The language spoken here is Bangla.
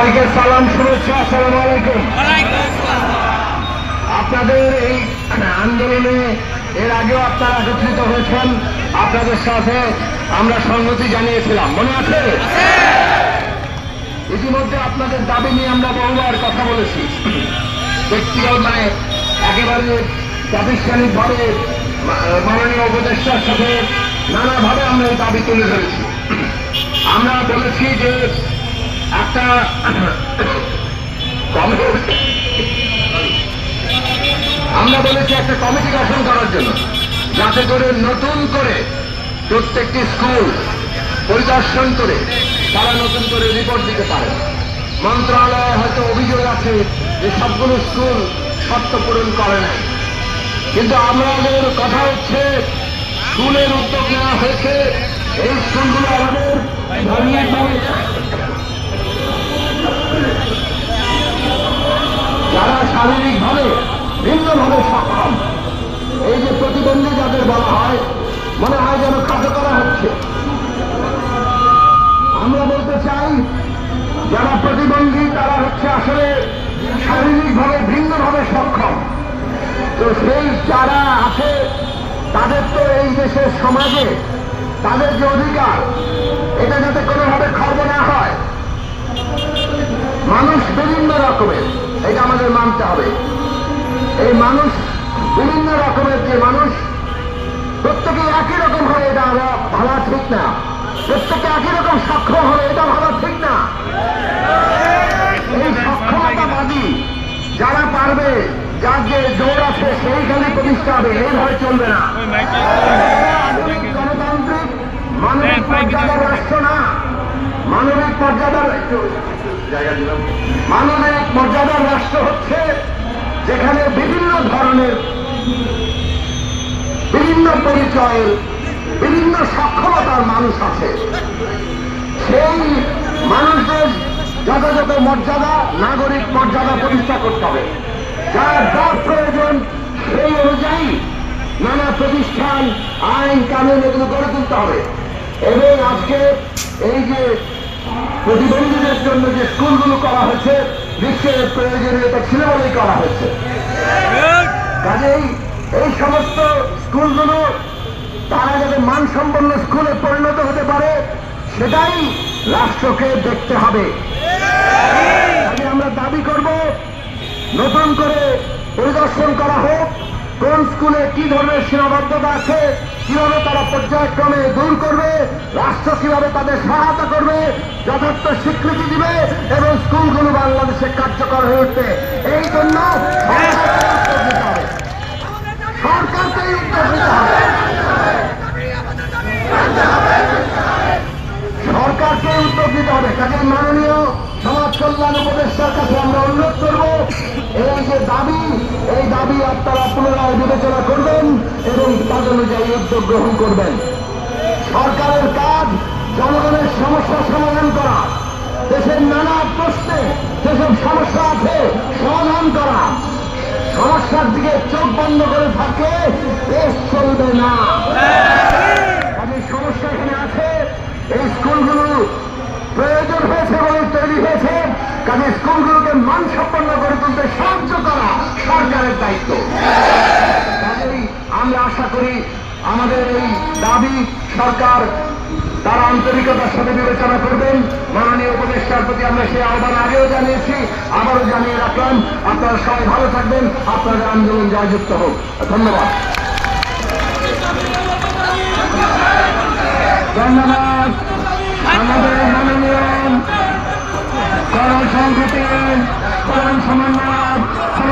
সবাইকে সালাম, শুভেচ্ছা, আসসালামু আলাইকুম। আপনাদের এই আন্দোলনে এর আগেও আপনারা একত্রিত হয়েছেন। আপনাদের সাথে আমরা সংহতি জানিয়েছিলাম। মনে আছে? ইতিমধ্যে আপনাদের দাবি নিয়ে আমরা বহুবার কথা বলেছি। ব্যক্তিগত মানে একেবারে প্রাতিষ্ঠানিক ভাবে মাননীয় উপদেষ্টার সাথে নানাভাবে আমরা এই দাবি তুলে ধরেছি। আমরা বলেছি যে একটা কমিটি আমরা বলেছি একটা কমিটি গঠন করার জন্য, যাতে করে নতুন করে প্রত্যেকটি স্কুল পরিদর্শন করে তারা নতুন করে রিপোর্ট দিতে পারে। মন্ত্রণালয়ে হয়তো অভিযোগ আছে যে সবগুলো স্কুল শর্ত পূরণ করে নাই। কিন্তু আমাদের কথা হচ্ছে, স্কুলের উদ্যোগ নেওয়া হয়েছে। এই স্কুলগুলো আমাদের ধর্মীয়ভাবে শারীরিকভাবে ভিন্নভাবে সক্ষম। এই যে প্রতিবন্ধী যাদের বলা হয়, মনে হয় যেন কাজে করা হচ্ছে। আমরা বলতে চাই, যারা প্রতিবন্ধী, তারা হচ্ছে আসলে শারীরিকভাবে ভিন্নভাবে সক্ষম। তো সেই যারা আছে, তাদের তো এই দেশের সমাজে তাদের যে অধিকার, এটা যাতে কোনোভাবে খর্ব না হয়, মানুষ বিভিন্ন রকমের। এটা আমাদের মানতে হবে। এই মানুষ বিভিন্ন রকমের যে মানুষ প্রত্যেকে একই রকম হয় এটা ভাবা ঠিক না। প্রত্যেকে একই রকম সক্ষম হবে এটা ভাবা ঠিক না। এই সক্ষমতাবাদী যারা পারবে যার যে জোর আছে সেই খালি প্রতিষ্ঠা হবে এইভাবে চলবে না। গণতান্ত্রিক মানুষ রাষ্ট্র না মর্যাদার একটু জায়গা দিলাম। মানবিক মর্যাদার রাষ্ট্র হচ্ছে যেখানে বিভিন্ন ধরনের বিভিন্ন পরিচয়ের, বিভিন্ন সক্ষমতার মানুষ আছে। সেই মানুষদের যথাযথ মর্যাদা, নাগরিক মর্যাদা প্রতিষ্ঠা করতে হবে। যার যা প্রয়োজন সেই অনুযায়ী নানা প্রতিষ্ঠান, আইন, কানুন এগুলো গড়ে তুলতে হবে। এবং আজকে এই যে প্রতিবন্ধীদের জন্য যে স্কুলগুলো করা হয়েছে বিশ্বের প্রয়োজনীয়তা ছিল বলেই করা হয়েছে। কাজেই এই সমস্ত স্কুলগুলো, তারা যাতে মানসম্পন্ন স্কুলে পরিণত হতে পারে, সেটাই রাষ্ট্রকে দেখতে হবে। আমরা দাবি করব, নতুন করে পরিদর্শন করা হোক। কোন স্কুলে কি ধরনের সীমাবদ্ধতা আছে, কীভাবে তারা পর্যায়ক্রমে দূর করবে, রাষ্ট্র কীভাবে তাদের সহায়তা করবে, যথার্থ স্বীকৃতি দিবে এবং স্কুলগুলো বাংলাদেশে কার্যকর হয়ে উঠবে? এই জন্য সরকারকে উদ্যোগ নিতে হবে। সরকারকে উদ্যোগ নিতে হবে। কাজে মাননীয় কল্যাণ উপদেষ্টার কাছে আমরা অনুরোধ করব এই যে দাবি, এই দাবি আপনারা পুনরায় বিবেচনা করবেন এবং তাদ অনুযায়ী উদ্যোগ গ্রহণ করবেন। সরকারের কাজ, জনগণের সমস্যা সমাধান করা, দেশের নানা প্রশ্নে যেসব সমস্যা আছে সমাধান করা, সমস্যার দিকে চোখ বন্ধ করে থাকলে দেশ চলবে না। সমস্যা এখানে আছে, এই স্কুলগুলো প্রয়োজন হয়েছে কাজে স্কুলগুলোকে মানসম্পন্ন করে তুলতে সাহায্য করা সরকারের দায়িত্ব। আমরা আশা করি আমাদের এই দাবি সরকার তারা আন্তরিকতার সাথে বিবেচনা করবেন। মাননীয় উপদেষ্টার প্রতি আমরা সেই আহ্বান আগেও জানিয়েছি, আবারও জানিয়ে রাখলাম। আপনারা সবাই ভালো থাকবেন, আপনাদের আন্দোলন জয়যুক্ত হোক। ধন্যবাদ। ধন্যবাদ। আমাদের মাননীয় গণ সংহতি গণ সমন্বয়